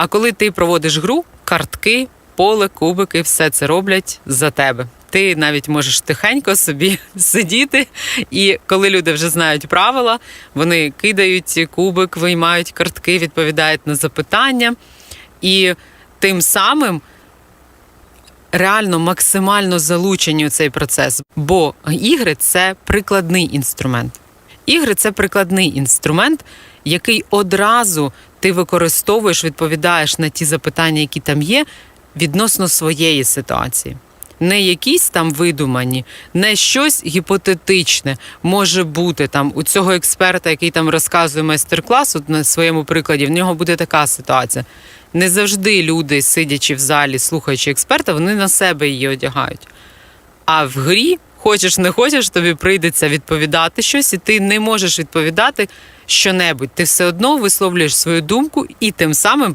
А коли ти проводиш гру, картки, поле, кубики, все це роблять за тебе. Ти навіть можеш тихенько собі сидіти, і коли люди вже знають правила, вони кидають кубик, виймають картки, відповідають на запитання, і тим самим реально максимально залучені у цей процес. Бо ігри це прикладний інструмент. Ігри це прикладний інструмент, який одразу ти використовуєш, відповідаєш на ті запитання, які там є, відносно своєї ситуації. Не якісь там видумані, не щось гіпотетичне може бути там у цього експерта, який там розказує майстер-клас, от на своєму прикладі, в нього буде така ситуація. Не завжди люди, сидячи в залі, слухаючи експерта, вони на себе її одягають. А в грі, хочеш не хочеш, тобі прийдеться відповідати щось, і ти не можеш відповідати що-небудь. Ти все одно висловлюєш свою думку і тим самим